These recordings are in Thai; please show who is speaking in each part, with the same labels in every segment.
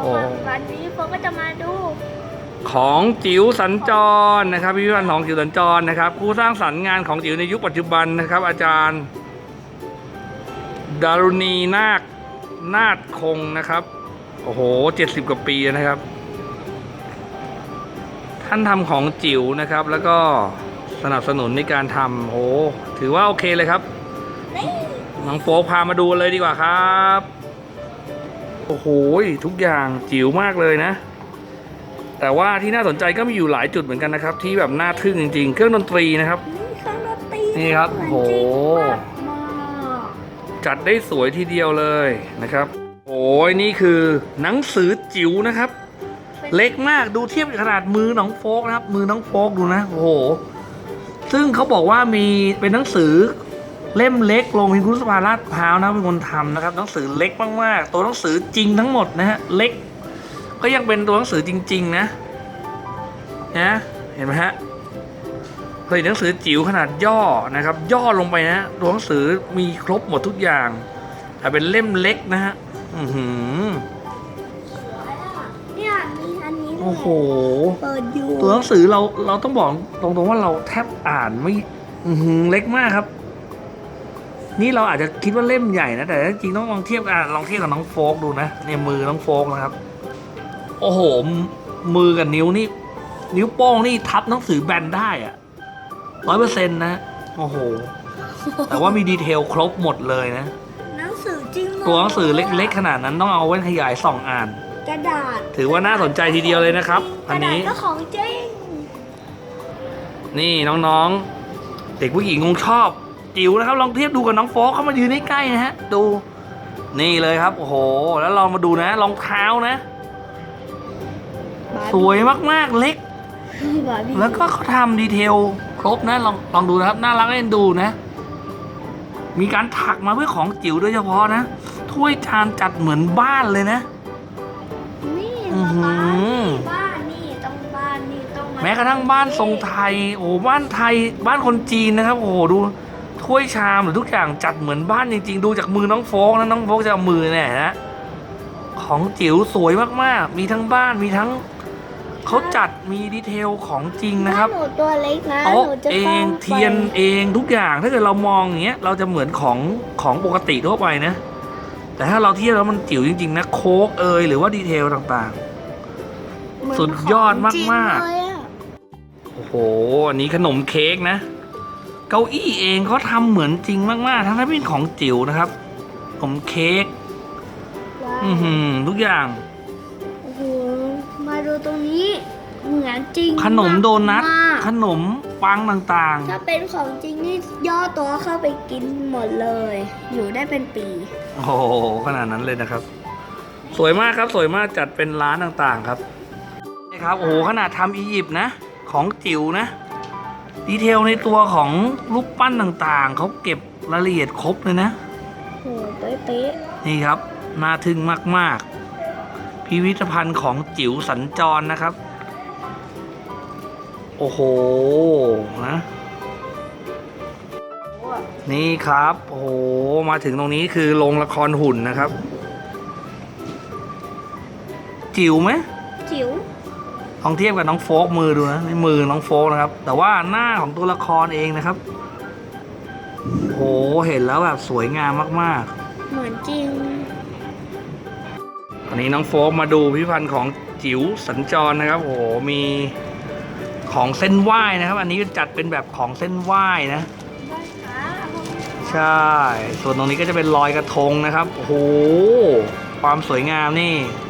Speaker 1: โอ้
Speaker 2: วันนี้โฟก็จะมาดู
Speaker 1: ของจิ๋วสัญจรนะครับพิพิธภัณฑ์ของจิ๋วสัญจรนะครับผู้สร้างสรรค์งานของจิ๋วในยุคปัจจุบันนะครับ อาจารย์ดารุณีนาคนาฏคงนะครับโอ้โหเจ็ดสิบกว่าปีนะครับ ท่านทำของจิ๋วนะครับ แล้วก็สนับสนุนในการทำโอ้ถือว่าโอเคเลยครับ
Speaker 2: นี่
Speaker 1: น้องโฟกพามาดูเลยดีกว่าครับ โอ้โหทุกอย่างจิ๋วมากเลยนะ แต่ว่าที่น่าสนใจก็มีอยู่หลายจุดเหมือนกันนะครับ ที่แบบน่าทึ่งจริง ๆ เครื่องดนตรีนะครับ
Speaker 2: นี่เครื่องดนตรี
Speaker 1: นี่ครับ
Speaker 2: เหมือน
Speaker 1: โห
Speaker 2: จริงมากมาก
Speaker 1: จัดได้สวยทีเดียวเลยนะครับ โอ้ยนี่คือหนังสือจิ๋วนะครับ เล็กมากดูเทียบกับขนาดมือน้องโฟกนะครับ มือน้องโฟกดูนะโอ้โหซึ่งเขาบอกว่ามีเป็นหนังสือ เล่มเล็กลงพิมพ์คุสภาลาดพร้าวนะเป็นคนทำนะครับหนังสือเล็กมากๆตัวหนังสือจริงทั้งหมดนะฮะเล็ก ก็ยังเป็นตัวหนังสือจริง ๆ นะนะเห็นไหมฮะผลิตหนังสือจิ๋วขนาดย่อนะครับ ย่อลงไปนะตัวหนังสือมีครบหมดทุกอย่าง แต่เป็นเล่มเล็กนะฮะอือหือ
Speaker 2: เนี่ยมีอันนี้ด้วย
Speaker 1: โอ้โห
Speaker 2: เปิดอยู่
Speaker 1: ตัวหนังสือเราเราต้องบอกตรงๆว่าเราแทบอ่านไม่อื้อหือเล็กมากครับ นี่เราอาจจะคิดว่าเล่มใหญ่นะแต่จริงๆต้องลองเทียบกันลองเทียบกับน้องโฟกดูนะเนี่ยมือน้องโฟกนะครับ โอ้โห มือกับนิ้วนี่ นิ้วโป้งนี่ทับหนังสือแบนได้อะร้อยเปอร์เซ็นต์นะ โอ้โห แต่ว่ามีดีเทลครบหมดเลยนะ
Speaker 2: หนังสือจริงเลย
Speaker 1: ตัวหนังสือเล็กๆขนาดนั้นต้องเอาแว่นขยายส่องอ่าน
Speaker 2: กระดาษ
Speaker 1: ถือว่าน่าสนใจทีเดียวเลยนะครับอันนี้
Speaker 2: กระดาษก็ของจริง
Speaker 1: นี่น้องๆ เด็กผู้หญิงคงชอบ จิ๋วนะครับ ลองเทียบดูกับน้องโฟกเข้ามายืนใกล้ๆนะฮะ ดู นี่เลยครับ โอ้โห แล้วเรามาดูนะรองเท้านะ สวยมากๆเล็ก
Speaker 2: บาร์บี้
Speaker 1: แล้วก็เขาทำดีเทลครบนะ ลองลองดูนะครับ น่ารักเล่นดูนะ มีการถักมาเพื่อของจิ๋วโดยเฉพาะนะ ถ้วยจานจัดเหมือนบ้านเลยนะ
Speaker 2: นี่
Speaker 1: อื้อหือ
Speaker 2: บ้านนี่ต้องบ้านนี่ต้อง
Speaker 1: แม้กระทั่งบ้านทรงไทย โอ้โหบ้านไทยบ้านคนจีนนะครับ โอ้โหดู ถ้วยชามหรือทุกอย่างจัดเหมือนบ้านจริงๆ ดูจากมือน้องโฟกนะน้องโฟกจะเอามือเนี่ยนะของจิ๋วสวยมากๆ มีทั้งบ้านมีทั้งเขาจัดมีดีเทลของจริงนะครับ
Speaker 2: หนูตัวเล็กนะ
Speaker 1: โต๊ะ
Speaker 2: หนูจะ
Speaker 1: เอ
Speaker 2: ต้
Speaker 1: ง
Speaker 2: ไป
Speaker 1: เทียนเองทุกอย่างถ้าเกิดเรามองอย่างเงี้ยเราจะเหมือนของของปกติทั่วไปนะ แต่ถ้าเราเทียบแล้วมันจิ๋วจริงๆนะโค้กเอยหรือว่าดีเทลต่าง
Speaker 2: เหมืน
Speaker 1: สุดยอด
Speaker 2: ของจริง
Speaker 1: มากๆ
Speaker 2: เลยอะ
Speaker 1: ๆโอ้โหอันนี้ขนมเค้กนะ เก้าอี้เองเขาทำเหมือนจริงมากๆ ทั้งที่เป็นของจิ๋วนะครับขนมเค้ก
Speaker 2: ว้าว
Speaker 1: อือหือทุกอย่าง
Speaker 2: โอ้โหมาดูตรงนี้เหมือนจริง
Speaker 1: ขนมโดนัท
Speaker 2: มาก
Speaker 1: ขนมปังต่าง
Speaker 2: ถ้าเป็นของจริงนี่ย่อตัวเข้าไปกินหมดเลย อยู่ได้เป็นปี
Speaker 1: ๆ โอ้โหขนาดนั้นเลยนะครับ สวยมากครับสวยมากจัดเป็นร้านต่างๆครับนี่ครับ โอ้โหขนาดทำอียิปต์นะ ของจิ๋วนะ ดีเทลในตัวของรูปปั้นต่างๆ เขาเก็บรายละเอียดครบเลยนะ
Speaker 2: โอ้โหเป๊ะ
Speaker 1: นี่ครับ น่าทึ่งมากๆ พิพิธภัณฑ์ของจิ๋วสัญจรนะครับ โอ้โหนะ
Speaker 2: ๆ
Speaker 1: นี่ครับ โอ้โห มาถึงตรงนี้คือโรงละครหุ่นนะครับ จิ๋วไหม
Speaker 2: จิ๋ว
Speaker 1: ลองเทียบกับน้องโฟกมือดูนะนี่มือน้องโฟกนะครับ แต่ว่าหน้าของตัวละครเองนะครับโอ้โหเห็นแล้วแบบสวยงามมากๆ
Speaker 2: เหมือนจริง
Speaker 1: อันนี้น้องโฟกมาดูพิพิธภัณฑ์ของจิ๋วสัญจรนะครับโอ้โหมีของเส้นไหว้นะครับ อันนี้จัดเป็นแบบของเส้นไหว้นะ ใช่ ส่วนตรงนี้ก็จะเป็นลอยกระทงนะครับ โอ้โห ความสวยงามนี่โ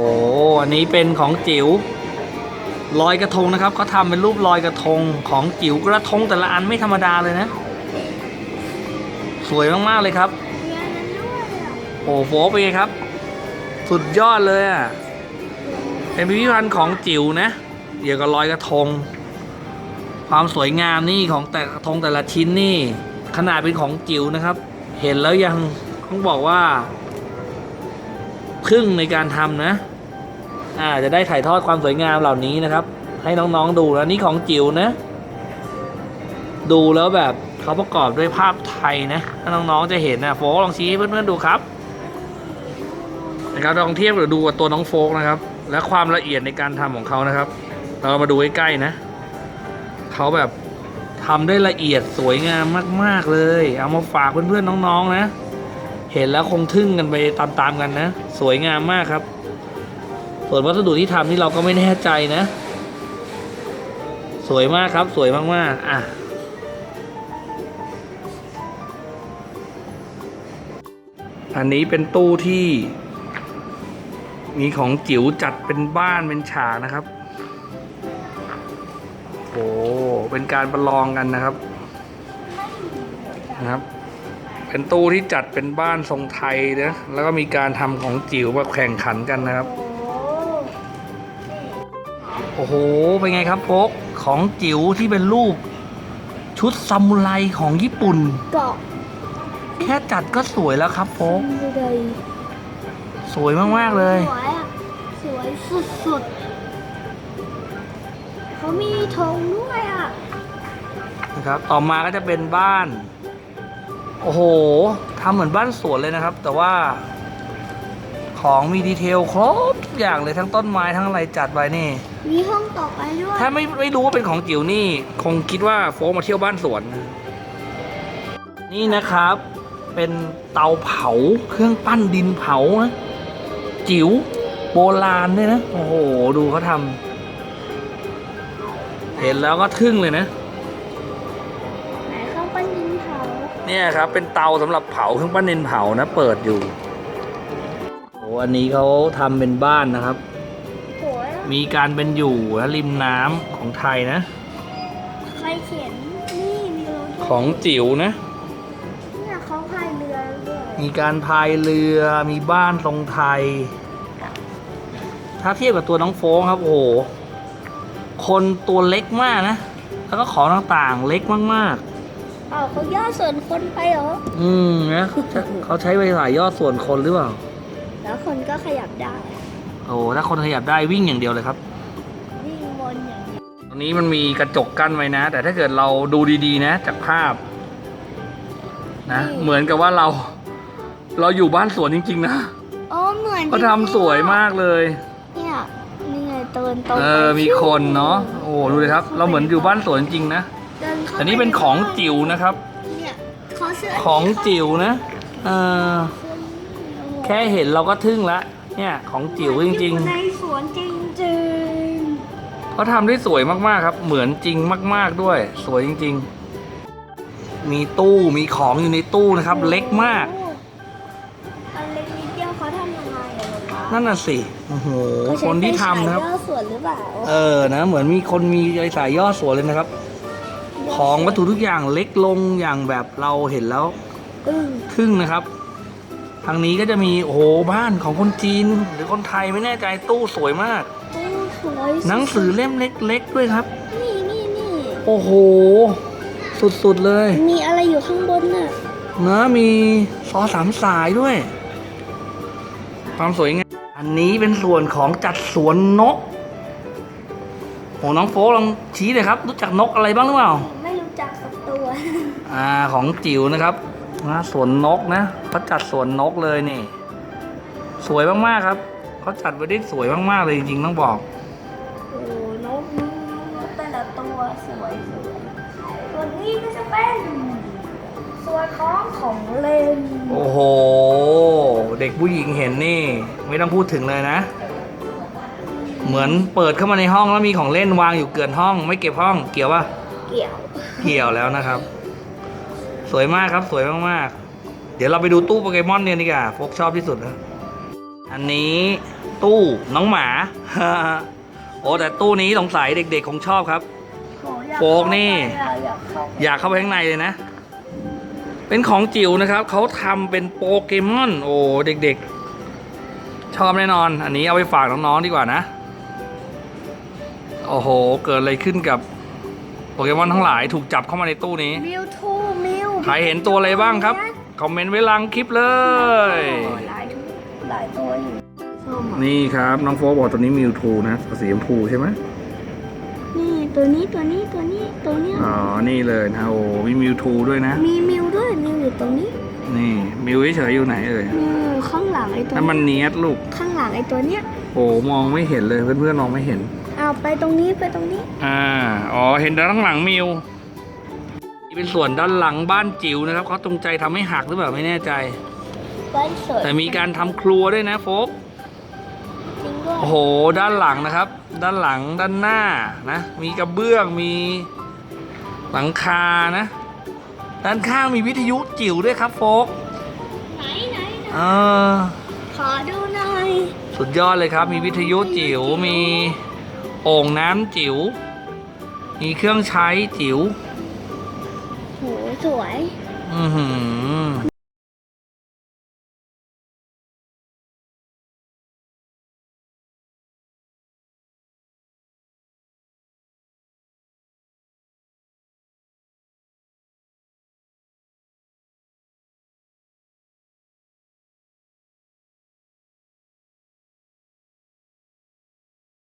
Speaker 1: อ้โหอันนี้เป็นของจิ๋วลอยกระทงนะครับเขาทำเป็นรูปลอยกระทงของจิ๋วกระทงแต่ละอันไม่ธรรมดาเลยนะ สวยมากๆเลยครับ โอ้โหเป็นไงครับ สุดยอดเลยอะเป็นพิพิธภัณฑ์ของจิ๋วนะเกี่ยวกับลอยกระทง ความสวยงามนี่ของแต่กระทงแต่ละชิ้นนี่ ขนาดเป็นของจิ๋วนะครับ เห็นแล้วยังต้องบอกว่า ครึ่งในการทำนะ อ่าจะได้ถ่ายทอดความสวยงามเหล่านี้นะครับ ให้น้องๆดูแล้วนี่ของจิ๋วนะ ดูแล้วแบบเขาประกอบด้วยภาพไทยนะถ้าน้องๆจะเห็นนะโฟกลองชี้ให้เพื่อนๆดูครับนะครับลองเทียบหรือดูกับตัวน้องโฟกนะครับ และความละเอียดในการทำของเขานะครับ เรามาดูใกล้ๆนะเขาแบบทำได้ละเอียดสวยงามมาก ๆ เลย เอามาฝากเพื่อนๆน้องๆนะ เห็นแล้วคงทึ่งกันไปตามๆกันนะ สวยงามมากครับ ส่วนวัสดุที่ทำนี่เราก็ไม่แน่ใจนะ สวยมากครับสวยมากๆอะอันนี้เป็นตู้ที่ มีของจิ๋วจัดเป็นบ้านเป็นฉากนะครับโอ้เป็นการประลองกันนะครับนะครับ เป็นตู้ที่จัดเป็นบ้านทรงไทยนะ แล้วก็มีการทำของจิ๋วมาแข่งขันกันนะครับ
Speaker 2: โอ้
Speaker 1: โอ้โหเป็นไงครับโฟกของจิ๋วที่เป็นรูป ชุดซามูไรของญี่ปุ่น
Speaker 2: เกาะ
Speaker 1: แค่จัดก็สวยแล้วครับโฟก
Speaker 2: เลย
Speaker 1: สวยมากๆเลย
Speaker 2: สวยอะสวยสุดๆเขามีธงด้วยอะ
Speaker 1: นะครับ ต่อมาก็จะเป็นบ้าน โอ้โหทำเหมือนบ้านสวนเลยนะครับ แต่ว่าของมีดีเทลครบทุกอย่างเลยทั้งต้นไม้ทั้งอะไรจัดไว้นี่
Speaker 2: มีห้องต่อไปด้วย
Speaker 1: ถ้าไม่ไม่รู้ว่าเป็นของจิ๋วนี่ คงคิดว่าโฟกมาเที่ยวบ้านสวน นี่นะครับ เป็นเตาเผาเครื่องปั้นดินเผานะจิ๋วโบราณด้วยนะ โอ้โห ดูเขาทำเห็นแล้วก็ทึ่งเลยนะ
Speaker 2: เนี่
Speaker 1: ยครับ เป็นเตาสำหรับเผาเครื่องปั้นดินเผานะ เปิดอยู่โอ้อันนี้เขาทำเป็นบ้านนะครับ
Speaker 2: สวยอะ
Speaker 1: มีการเป็นอยู่และริมน้ำของไทยนะ
Speaker 2: ใครเขียนนี่มีโลโก้
Speaker 1: ของจิ๋วนะ
Speaker 2: เนี่ยเขาพายเรือด้วย
Speaker 1: มีการพายเรือมีบ้านทรงไทย ถ้าเทียบกับตัวน้องโฟงครับ โอ้โหคนตัวเล็กมากนะ แล้วก็ของต่างๆเล็กมาก
Speaker 2: อ้าวเขาย่อส่วนคนไปเหรอ
Speaker 1: ๆอืมนะเขาใช้ไฟสายยอดส่วนคนหรือเปล่า
Speaker 2: แล้วคนก็ขยับได้
Speaker 1: โอ้โหถ้าคนขยับได้วิ่งอย่างเดียวเลยครับ
Speaker 2: วิ่งบนอย่างเดียว
Speaker 1: ตอนนี้มันมีกระจกกั้นไว้นะ แต่ถ้าเกิดเราดูดีๆนะ จากภาพ นะ เหมือนกับว่าเรา เราอยู่บ้านสวนจริง ๆ นะ
Speaker 2: อ๋อเหมือน
Speaker 1: เขาทำสวยมากเลย
Speaker 2: เนี่ยนี่ไงเดินตรง
Speaker 1: เออมีคนเนาะโอ้โหดูเลยครับ เราเหมือนอยู่บ้านสวนจริงๆนะ
Speaker 2: เดิเข้า
Speaker 1: อันนี้เป็นของจิ๋วนะครับ
Speaker 2: เนี่ยเขาเสื้อ
Speaker 1: ของจิ๋วนะเออแค่เห็นเราก็ทึ่งละเนี่ยของจิ๋วจริง
Speaker 2: ในสวนจริง
Speaker 1: ๆเขาทำได้สวยมากๆครับ เหมือนจริงมาก ๆด้วย สวยจริง ๆ มีตู้มีของอยู่ในตู้นะครับ
Speaker 2: ๆ
Speaker 1: เล็กมาก
Speaker 2: อันเล็กนิดเดียวเขาทำยังไงอะป๊า
Speaker 1: นั่นน่ะสิโอ้โห
Speaker 2: เขาใช้
Speaker 1: คนที่ทำนะครับ
Speaker 2: ไฟฉายย่อส่วนหรือเปล่า
Speaker 1: เออนะ เหมือนมีคนมีไอ้สายย่อสวนเลยนะครับ ของวัตถุทุกอย่างเล็กลงอย่างแบบเราเห็นแล้ว
Speaker 2: อึ้ง
Speaker 1: ครึ่งนะครับ ทางนี้ก็จะมีโอ้โหบ้านของคนจีน หรือคนไทยไม่แน่ใจตู้สวยมาก
Speaker 2: ตู้สวย
Speaker 1: หนังสือเล่มเล็ก ๆ ด้วยครับ
Speaker 2: นี่นี่นี่
Speaker 1: โอ้โห สุดๆเลย
Speaker 2: มีอะไรอยู่ข้างบนน่ะ
Speaker 1: นะมีซอสามสายด้วย ความสวยงามอันนี้เป็นส่วนของจัดสวนนกโอ้น้องโฟกลองชี้เลยครับ รู้จักนกอะไรบ้างหรือเปล่า อ่าของจิ๋วนะครับนะสวนนกนะเขาจัดสวนนกเลยนี่ สวยมากๆครับเขาจัดไว้ได้สวยมากๆเลยจริงๆต้องบอก
Speaker 2: โอ้นกนกนกแต่ละตัวสวยสวยส่วนนี้ก็จะเป็นส่วนของของเล่น
Speaker 1: โอ้โห เด็กผู้หญิงเห็นนี่ ไม่ต้องพูดถึงเลยนะ เหมือนเปิดเข้ามาในห้องแล้วมีของเล่นวางอยู่เกินห้อง ไม่เก็บห้องเกี่ยวปะ
Speaker 2: เกี่ยว
Speaker 1: เกี่ยวแล้วนะครับ สวยมากครับสวยมากๆ เดี๋ยวเราไปดูตู้โปเกมอนเนี่ยดีกว่าพวกชอบที่สุดนะอันนี้ตู้น้องหมา โอ้แต่ตู้นี้สงสัยเด็กๆคงชอบครับ
Speaker 2: โอ้อยา
Speaker 1: โฟกนี่
Speaker 2: เข้าไปอะอยากเข้าไป
Speaker 1: อยากเข้าไปข้างในเลยนะ เป็นของจิ๋วนะครับ เขาทำเป็นโปเกมอน โอ้เด็กๆ ชอบแน่นอน อันนี้เอาไปฝากน้องๆดีกว่านะ โอ้โห เกิดอะไรขึ้นกับโปเกมอนทั้งหลายถูกจับเข้ามาในตู้นี้
Speaker 2: มิวทูมิว
Speaker 1: ใครเห็นตัวอะไรบ้างครับ คอมเมนต์ไว้ลังคลิปเลย
Speaker 2: หลายทุกหลายตัวอยู่ส้มอะ
Speaker 1: นี่ครับ น้องโฟบอกตัวนี้มิวทูนะสีชมพูใช่ไหม
Speaker 2: นี่ตัวนี้ตัวนี้ตัวนี้ตัวเนี้ย
Speaker 1: อ๋อ นี่เลยนะโอ้มีมิวทูด้วยนะ
Speaker 2: มีมิวด้วยมิวอยู่ตรงนี้
Speaker 1: นี่มิวเฉยๆอยู่ไหนเอ่ย
Speaker 2: อืมข้างหลังไอ้ตัว
Speaker 1: ถ้ามันเนียดลูก
Speaker 2: ข้างหลังไอ้ตัวเนี้ย
Speaker 1: โอ้มองไม่เห็นเลยเพื่อนๆมองไม่เห็น
Speaker 2: เอาไปตรงนี้ไปตรงนี้
Speaker 1: อ่า อ๋อ เห็นด้านหลังมิว นี่เป็นส่วนด้านหลังบ้านจิ๋วนะครับเขาตรงใจทำให้หักหรือเปล่าไม่แน่ใจ
Speaker 2: บ้านสวย
Speaker 1: แต่มีการทำครัวด้วยนะโฟก
Speaker 2: จริงด้วย
Speaker 1: โอ้โหด้านหลังนะครับ ด้านหลังด้านหน้านะมีกระเบื้องมีหลังคานะ ด้านข้างมีวิทยุจิ๋วด้วยครับโฟก
Speaker 2: ไหนไหนไหน
Speaker 1: เออ
Speaker 2: ขอดูหน่อย
Speaker 1: สุดยอดเลยครับ มีวิทยุจิ๋วมีโอ่งน้ำจิ๋วมีเครื่องใช้จิ๋ว
Speaker 2: โห สวย
Speaker 1: อือหือ